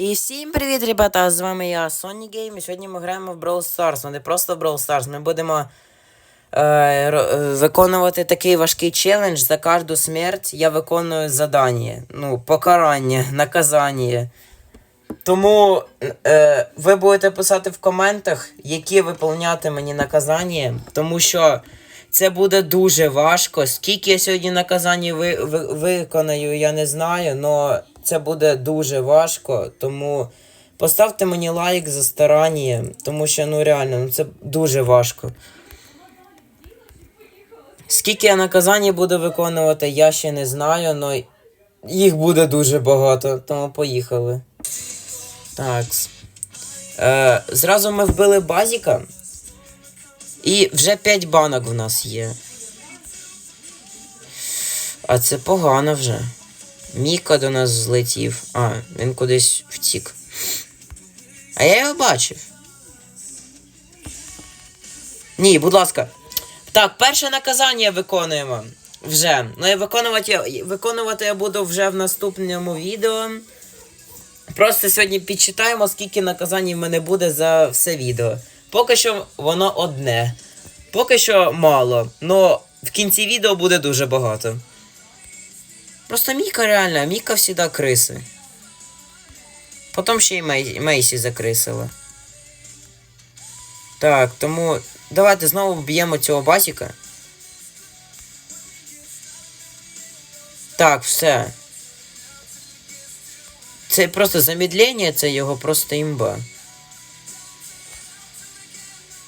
І всім привіт, ребята! З вами я, Sony Game, і сьогодні ми граємо в Brawl Stars. Ну не просто в Brawl Stars, ми будемо е, е, виконувати такий важкий челендж за кожну смерть. Я виконую задання. Ну, покарання, наказання. Тому е, ви будете писати в коментах, які виповняти мені наказання, тому що це буде дуже важко. Скільки я сьогодні наказань ви, ви, виконаю, я не знаю, але це буде дуже важко. Тому поставте мені лайк за старання, тому що ну реально ну, це дуже важко. Скільки я наказань буду виконувати, я ще не знаю, але їх буде дуже багато, тому поїхали. Так. Е, зразу ми вбили базіка. І вже 5 банок в нас є. А це погано вже. Міка до нас злетів. А, він кудись втік. А я його бачив. Ні, будь ласка. Так, перше наказання виконуємо. Вже. Ну і виконувати, виконувати я буду вже в наступному відео. Просто сьогодні підчитаємо, скільки наказань в мене буде за все відео. Поки що воно одне. Поки що мало. Но в кінці відео буде дуже багато. Просто Міка реально, Міка всегда криси. Потім ще й Мей... Мейсі закрисила. Так, тому давайте знову вб'ємо цього басіка. Так, все. Це просто замедлення, це його просто імба.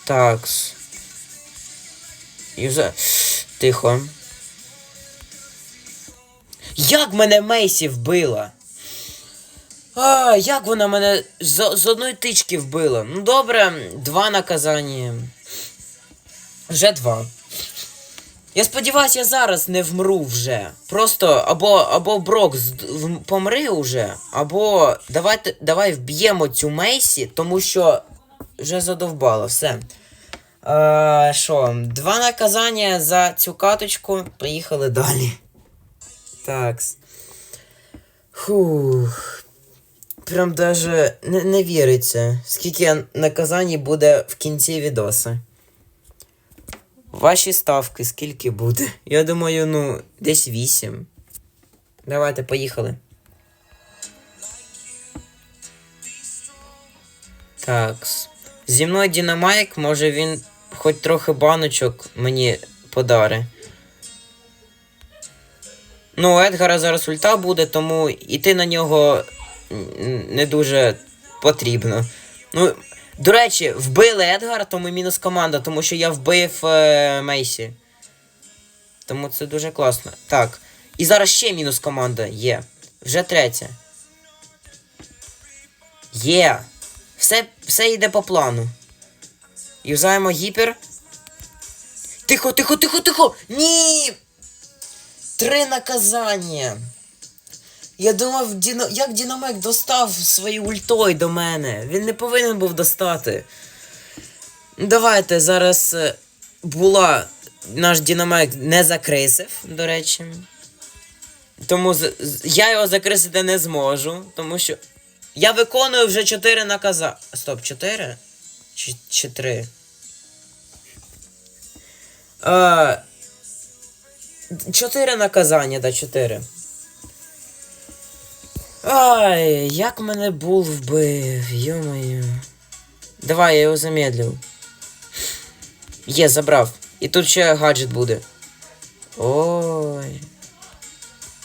Такс. Юза. Тихо. Як мене Мейсі вбила? А, як вона мене з, з одної тички вбила? Ну добре, два наказання. Вже два. Я сподіваюся, я зараз не вмру вже. Просто або, або Брок помри уже, або давайте, давай вб'ємо цю Мейсі, тому що вже задовбало, все. Що, два наказання за цю каточку. Поїхали далі. Такс. Фух. Прям даже не, не віриться, скільки наказань буде в кінці відоса. Ваші ставки скільки буде? Я думаю, ну, десь 8. Давайте, поїхали. Такс. Зі мною Дінамайк, може він хоч трохи баночок мені подари. Ну, у Едгара зараз ульта буде, тому іти на нього не дуже потрібно. Ну, до речі, вбили Едгара, тому мінус команда, тому що я вбив е, Мейсі. Тому це дуже класно. Так. І зараз ще мінус команда є. Вже третя. Є. Все, все йде по плану. Юзаємо гіпер. Тихо, тихо, тихо, тихо! Ні! Три наказання. Я думав, Діно... як Дінамек достав свою ультою до мене. Він не повинен був достати. Давайте зараз е, була. Наш Дінамек не закрисив, до речі. Тому я його закрисити не зможу, тому що. Я виконую вже 4 наказа. Стоп, 4? Чи, чи 3? А, 4 наказання, да, 4. Ай, як мене бул вбив, йо-моє. Давай, я його замедлив. Є, забрав. І тут ще гаджет буде. Ой.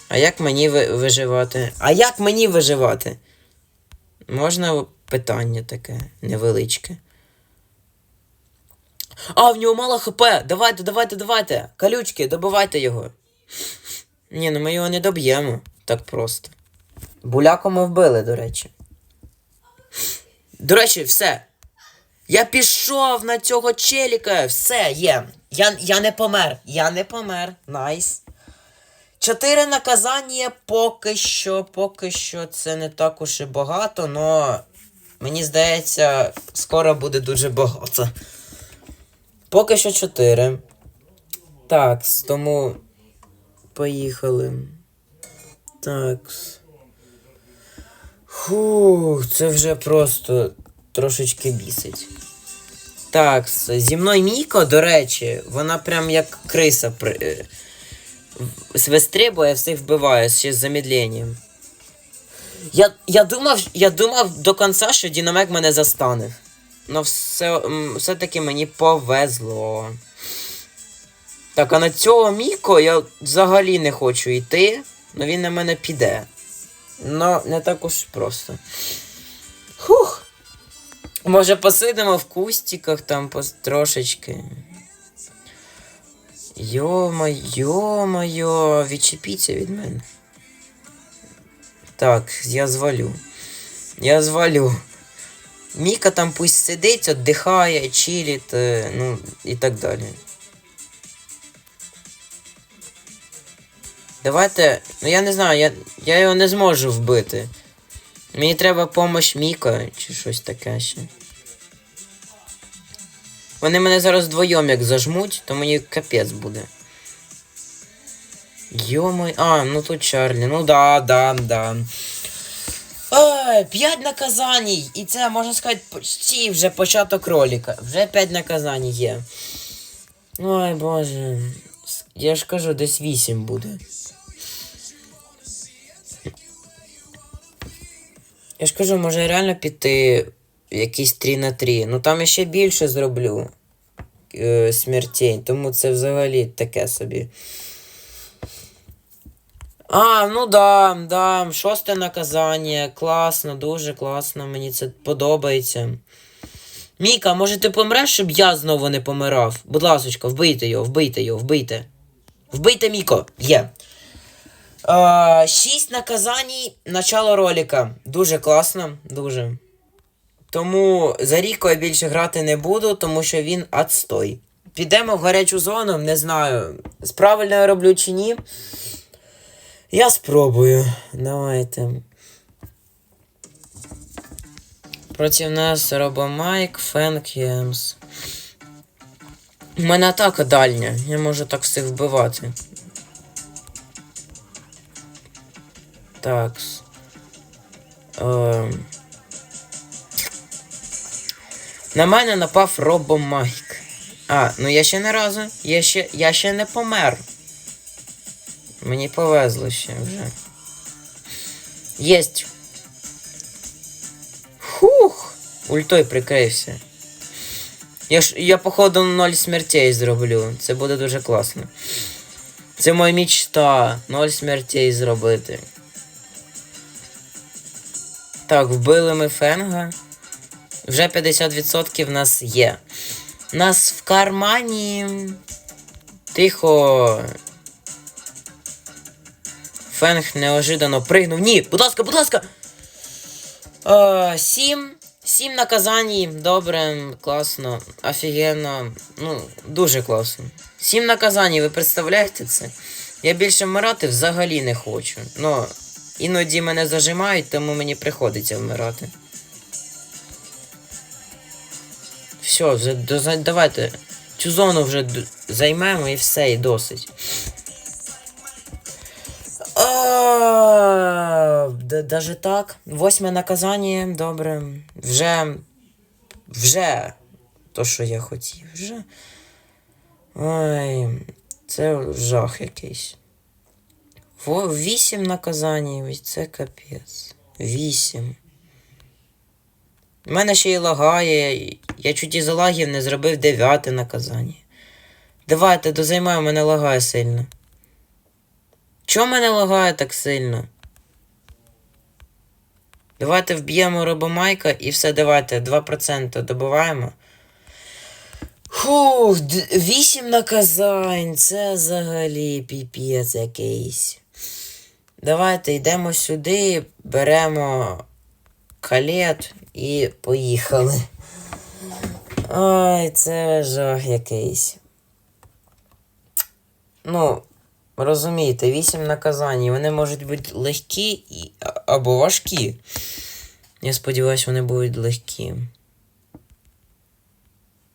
А як мені ви- виживати? А як мені виживати? Можна питання таке невеличке. А, в нього мало хп. Давайте, давайте, давайте. Калючки, добивайте його. Ні, ну ми його не доб'ємо. Так просто. Буляку ми вбили, до речі. До речі, все. Я пішов на цього челіка. Все, є. Я, я не помер. Я не помер. Найс. Чотири наказання поки що, поки що це не так уж і багато, но мені здається, скоро буде дуже багато. Поки що чотири. Так, тому поїхали. Так. Фух, це вже просто трошечки бісить. Так, зі мною Міко, до речі, вона прям як криса при... е, в- вистрибує, всіх вбиває ще з замедленням. Я, я, думав, я думав до кінця, що Дінамек мене застане. Но все, все-таки мені повезло. Так, а на цього Міко я взагалі не хочу йти, але він на мене піде. Ну, не так уж просто. Хух. Може посидимо в кустиках там трошечки. Йома, йо-моє, відчепіться від мене. Так, я звалю. Я звалю. Міка там пусть сидить, віддихає, чилить, е, ну і так далі. Давайте. Ну я не знаю, я, я його не зможу вбити. Мені треба помощь Міка чи щось таке ще. Вони мене зараз вдвоєм як зажмуть, то мені капець буде. Йомай. А, ну тут Чарлі. Ну да, да, да. Ай, п'ять наказаній! І це, можна сказати, почти вже початок ролика. Вже п'ять наказань є. Ой, боже. Я ж кажу, десь вісім буде. Я ж кажу, може реально піти якісь 3 на 3. Ну там я ще більше зроблю е, смертей, тому це взагалі таке собі. А, ну да, да, шосте наказання. Класно, дуже класно, мені це подобається. Міка, може ти помреш, щоб я знову не помирав? Будь ласочка, вбийте його, вбийте його, вбийте. Вбийте Міко, є. Е, шість наказань, начало ролика. Дуже класно, дуже. Тому за Ріко я більше грати не буду, тому що він отстой. Підемо в гарячу зону, не знаю, правильно я роблю чи ні. Я спробую. Давайте. Проти нас Робомайк, Фенк Ємс. У мене атака дальня. Я можу так всіх вбивати. Такс. Ем. На мене напав Робомайк. А, ну я ще не разу. Я ще, я ще не помер. Мені повезло ще вже. Єсть. Хух! Ультой прикрився. Я ж я, походу, ноль смертей зроблю. Це буде дуже класно. Це моя мечта. Ноль смертей зробити. Так, вбили ми Фенга. Вже 50% в нас є. Нас в кармані. Тихо. Фенг неожиданно пригнув. Ні, будь ласка, будь ласка. Е, сім. Сім наказань. Добре, класно, офігенно. Ну, дуже класно. Сім наказань, ви представляєте це? Я більше вмирати взагалі не хочу. Ну, іноді мене зажимають, тому мені приходиться вмирати. Все, давайте. Цю зону вже займемо і все, і досить. А, Даже так. Восьме наказання, добре. Вже. Вже. То, що я хотів. Вже. Ой, це жах якийсь. Вісім наказань, це капець. Вісім. У мене ще й лагає. Я чуть із лагів не зробив дев'яте наказання. Давайте, дозаймаю, мене лагає сильно. Чого мене лагає так сильно? Давайте вб'ємо робомайка і все, давайте, 2% добиваємо. Фух, 8 наказань, це взагалі піпець якийсь. Давайте йдемо сюди, беремо калет і поїхали. Ай, це жах якийсь. Ну, розумієте, 8 наказань, вони можуть бути легкі або важкі. Я сподіваюся, вони будуть легкі.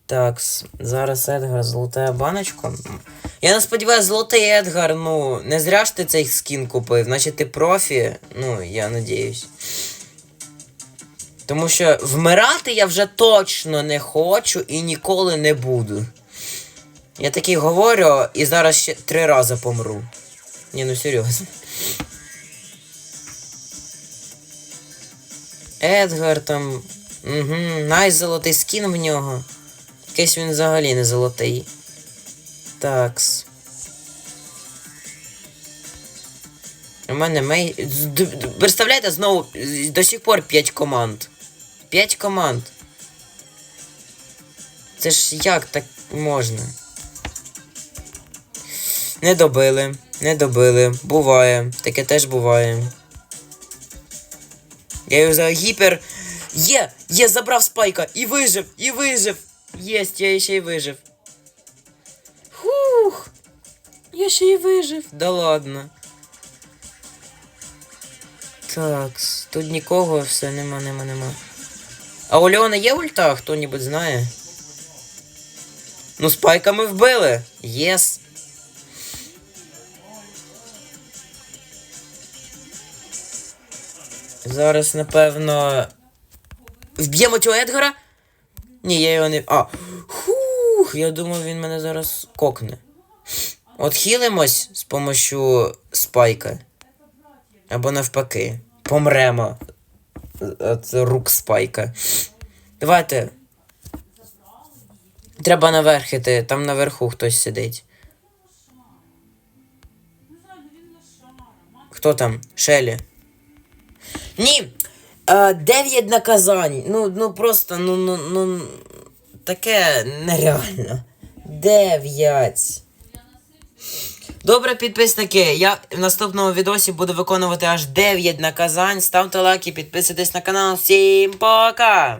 Так, зараз Едгар золотая баночка. Я не сподіваюся, золотий Едгар, ну, не зря ж ти цей скін купив, значить ти профі. Ну, я надіюсь. Тому що вмирати я вже точно не хочу і ніколи не буду. Я такий говорю і зараз ще три рази помру. Ні, ну серйозно. Едгар там. Угу, найзолотий скін в нього. Якийсь він взагалі не золотий. Такс. У мене мей. Представляєте, знову до сих пор 5 команд. 5 команд. Це ж як так можна? Не добили, не добили. Буває. Таке теж буває. Я його за гіпер. Є! Є, забрав спайка! І вижив! І вижив! Єсть, я ще й вижив. Хух! Я ще й вижив. Да ладно. Так, тут нікого, все, нема, нема, нема. А у Леона є ульта, хто-небудь знає? Ну, спайка ми вбили. Єс. Зараз, напевно. Вб'ємо цього Едгара? Ні, я його не. А. Хух, я думав, він мене зараз кокне. От хілимось з помощю спайка. Або навпаки. Помремо. От рук спайка. Давайте. Треба наверх іти, там наверху хтось сидить. Хто там? Шелі. Ні. Е, Дев'ять наказань. Ну, ну просто, ну, ну, ну. Таке нереально. Дев'ять. Добре, підписники. Я в наступному відосі буду виконувати аж 9 наказань. Ставте лайки, підписуйтесь на канал. Всім пока!